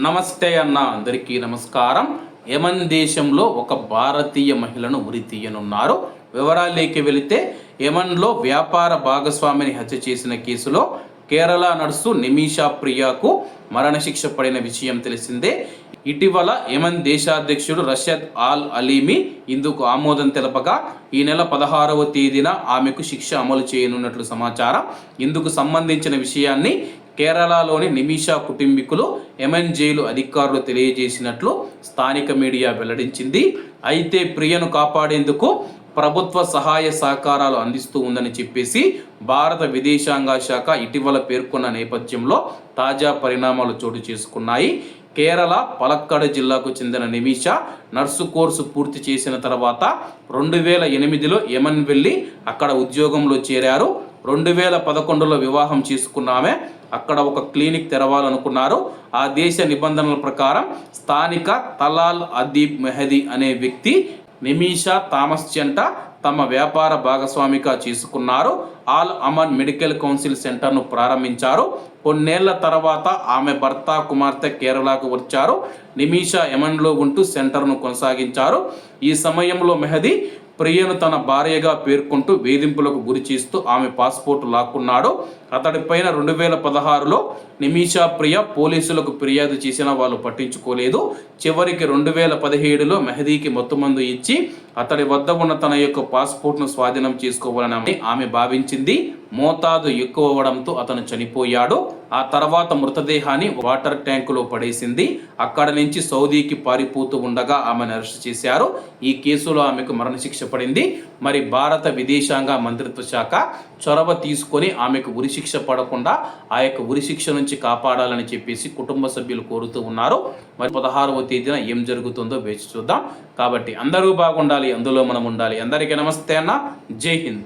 నమస్తే అన్న అందరికీ నమస్కారం. యమన్ దేశంలో ఒక భారతీయ మహిళను ఉరి తీయనున్నారు. వివరాలేకి వెళితే యమన్లో వ్యాపార భాగస్వామిని హత్య చేసిన కేసులో కేరళ నర్సు నిమిషా ప్రియాకు మరణశిక్ష పడిన విషయం తెలిసిందే. ఇటీవల యమన్ దేశాధ్యక్షుడు రషద్ ఆల్ అలీమి ఇందుకు ఆమోదం తెలపగా ఈ నెల పదహారవ తేదీన ఆమెకు శిక్ష అమలు చేయనున్నట్లు సమాచారం. ఇందుకు సంబంధించిన విషయాన్ని కేరళలోని నిమిషా కుటుంబీకులు ఎంఎన్జేలు అధికారులు తెలియజేసినట్లు స్థానిక మీడియా వెల్లడించింది. అయితే ప్రియను కాపాడేందుకు ప్రభుత్వ సహాయ సహకారాలు అందిస్తూ ఉందని చెప్పేసి భారత విదేశాంగ శాఖ ఇటీవల పేర్కొన్న నేపథ్యంలో తాజా పరిణామాలు చోటు చేసుకున్నాయి. కేరళ పలక్కడ్ జిల్లాకు చెందిన నిమిష నర్సు కోర్సు పూర్తి చేసిన తర్వాత రెండు వేల ఎనిమిదిలో యమన్ వెళ్ళి అక్కడ ఉద్యోగంలో చేరారు. రెండు వేల పదకొండులో వివాహం చేసుకున్నామే. అక్కడ ఒక క్లినిక్ తెరవాలనుకున్నారు. ఆ దేశ నిబంధనల ప్రకారం స్థానిక తలాల్ అదీబ్ మెహదీ అనే వ్యక్తి నిమీషా థామస్ చెంట తమ వ్యాపార భాగస్వామిగా చేసుకున్నారు. ఆల్ అమన్ మెడికల్ కౌన్సిల్ సెంటర్ను ప్రారంభించారు. కొన్నేళ్ళ తర్వాత ఆమె భర్త కుమార్తె కేరళకు వచ్చారు. నిమిషా యమన్లో ఉంటూ సెంటర్ను కొనసాగించారు. ఈ సమయంలో మెహదీ ప్రియను తన భార్యగా పేర్కొంటూ వేధింపులకు గురి చేస్తూ ఆమె పాస్పోర్ట్ లాక్కున్నాడు. అతడిపైన రెండు వేల పదహారులో నిమిషా ప్రియ పోలీసులకు ఫిర్యాదు చేసిన వాళ్ళు పట్టించుకోలేదు. చివరికి రెండు వేల పదిహేడులో మెహదీకి మొత్తుమందు ఇచ్చి అతడి వద్ద ఉన్న తన యొక్క పాస్పోర్ట్ను స్వాధీనం చేసుకోవాలని ఆమె భావించింది. మోతాదు ఎక్కువ అవ్వడంతో అతను చనిపోయాడు. ఆ తర్వాత మృతదేహాన్ని వాటర్ ట్యాంకులో పడేసింది. అక్కడ నుంచి సౌదీకి పారిపోతూ ఉండగా ఆమెను అరెస్ట్ చేశారు. ఈ కేసులో ఆమెకు మరణశిక్ష పడింది. మరి భారత విదేశాంగ మంత్రిత్వ శాఖ చొరవ తీసుకొని ఆమెకు ఉరిశిక్ష పడకుండా ఆ యొక్క ఉరిశిక్ష నుంచి కాపాడాలని చెప్పేసి కుటుంబ సభ్యులు కోరుతూ ఉన్నారు. మరి పదహారవ తేదీన ఏం జరుగుతుందో వేచి చూద్దాం. కాబట్టి అందరూ బాగుండాలి అందులో మనం ఉండాలి. అందరికీ నమస్తే అన్న. జై హింద్.